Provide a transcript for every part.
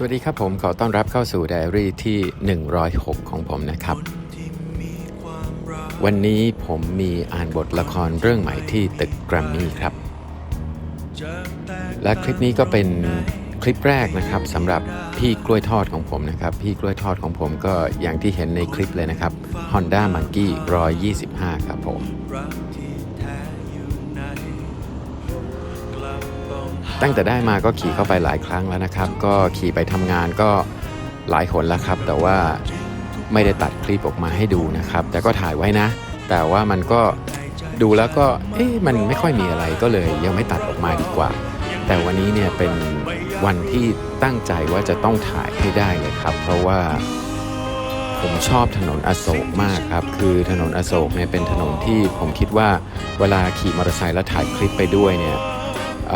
สวัสดีครับผมขอต้อนรับเข้าสู่ไดอารี่ที่ 106 ของผมนะครับ วันนี้ผมมีอ่านบทละครเรื่องใหม่ที่ตึกแกรมมี่ครับ และคลิปนี้ก็เป็นคลิปแรกนะครับสำหรับพี่กล้วยทอดของผมนะครับ พี่กล้วยทอดของผมก็อย่างที่เห็นในคลิปเลยนะครับ Honda Monkey 125 ครับผม ตั้งแต่ได้มาก็ขี่เข้าไปหลายครั้งแล้วนะครับ ก็ขี่ไปทำงานก็หลายหนแล้วครับ แต่ว่าไม่ได้ตัดคลิปออกมาให้ดูนะครับ แต่ก็ถ่ายไว้นะ แต่ว่ามันก็ดูแล้วก็เอ๊ะมันไม่ค่อยมีอะไรก็เลย ยังไม่ตัดออกมาดีกว่า แต่วันนี้เนี่ยเป็นวันที่ตั้งใจว่าจะต้องถ่ายให้ได้เลยครับ เพราะว่าผมชอบถนนอโศกมากครับ คือถนนอโศกเนี่ยเป็นถนนที่ผมคิดว่าเวลาขี่มอเตอร์ไซค์แล้วถ่ายคลิปไปด้วยเนี่ย อ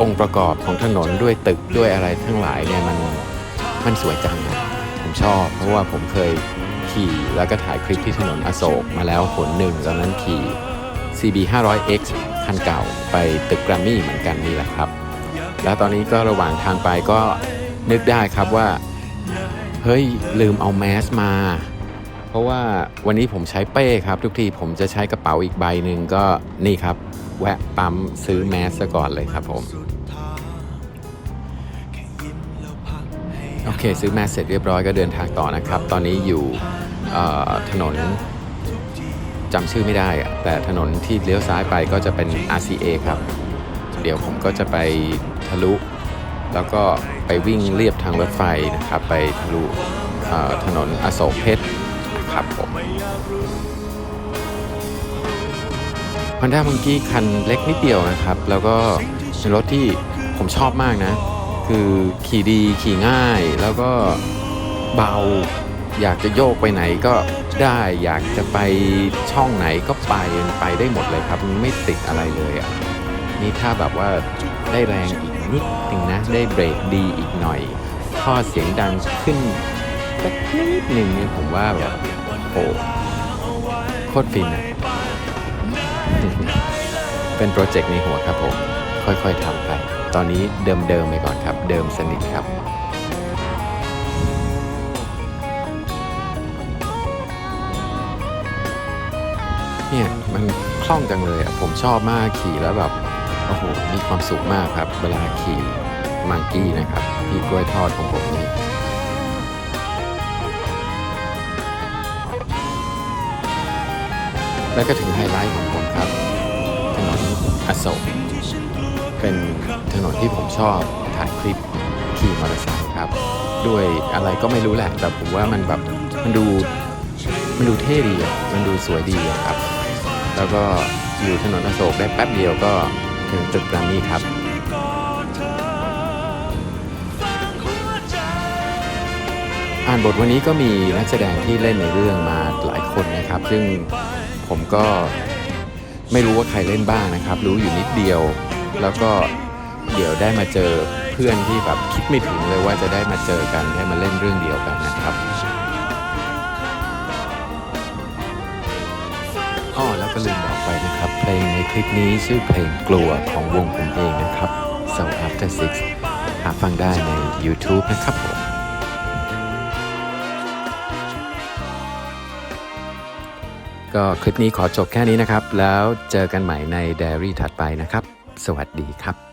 องค์ประกอบของถนนด้วยตึกด้วยอะไรทั้งหลายเนี่ยมันมันสวยจังผมชอบ เพราะว่าผมเคยขี่แล้วก็ถ่ายคลิปที่ถนนอโศกมาแล้วหนหนึ่งตอนนั้นขี่ CB 500X คันเก่าไปตึกแกรมมี่เหมือนกันนี่แหละครับ แล้วตอนนี้ก็ระหว่างทางไปก็นึกได้ครับว่า เฮ้ย ลืมเอาแมสมา เพราะว่าวันนี้ผมใช้เป้ครับ ทุกทีผมจะใช้กระเป๋าอีกใบหนึ่งก็นี่ครับ แวะปั๊มซื้อแมสซะก่อนเลยครับผม โอเค ซื้อแมสเสร็จเรียบร้อยก็เดินทางต่อนะครับ ตอนนี้อยู่ถนนจำชื่อไม่ได้อะแต่ถนนที่เลี้ยวซ้ายไปก็จะเป็น RCA ครับ เดี๋ยวผมก็จะไปทะลุ แล้วก็ไปวิ่งเรียบทางรถไฟนะครับ ไปทะลุถนนอโศกเพชรครับผม Honda Monkey คันเล็กนิดเดียวนะครับ แล้วก็เป็นรถที่ผมชอบมากนะ คือขี่ดีขี่ง่ายแล้วก็เบา อยากจะโยกไปไหนก็ได้อยากจะไปช่องไหนก็ไปไปได้หมดเลยครับ ไม่ติดอะไรเลยอะนี่ถ้าแบบว่าได้แรงอีกนิดหนึ่งนะ ได้เบรกดีอีกหน่อยท่อเสียงดังขึ้นสักนิดหนึ่งเนี่ยผมว่าแบบโอ้โคตรฟินอะ เป็นโปรเจกต์ในหัวครับผม ค่อยๆทำไป ตอนนี้เดิมๆไปก่อนครับ เดิมสนิทครับเนี่ยมันคล่องจังเลยอะผมชอบมากขี่แล้วแบบโอ้โหมีความสุขมากครับ เวลาขี่มังกี้นะครับ พี่กล้วยทอดของผมนี่ แล้วก็ถึงไฮไลท์ของผมครับ ถนนอโศกเป็นถนนที่ผมชอบถ่ายคลิปขี่มอเตอร์ไซค์ครับ ด้วยอะไรก็ไม่รู้แหละ แต่ผมว่ามันแบบมันดูมันดูเท่ดีมันดูสวยดีครับ แล้วก็อยู่ถนนอโศกได้แป๊บเดียวก็ถึงตึกแกรมมี่ครับอ่านบทวันนี้ก็มีนักแสดงที่เล่นในเรื่องมาหลายคนนะครับ ซึ่ง ผมก็ไม่รู้ว่าใครเล่นบ้างนะครับ รู้อยู่นิดเดียว แล้วก็เดี๋ยวได้มาเจอเพื่อนที่แบบคิดไม่ถึงเลยว่าจะได้มาเจอกันได้มาเล่นเรื่องเดียวกันนะครับอ้อแล้วก็ลืมบอกไปนะครับ เพลงในคลิปนี้ชื่อเพลงกลัวของวงผมเองนะครับ So After Six หาฟังได้ใน YouTube นะครับผม ก็คลิปนี้ขอจบแค่นี้นะครับ แล้วเจอกันใหม่ใน Diary ถัดไปนะครับ สวัสดีครับ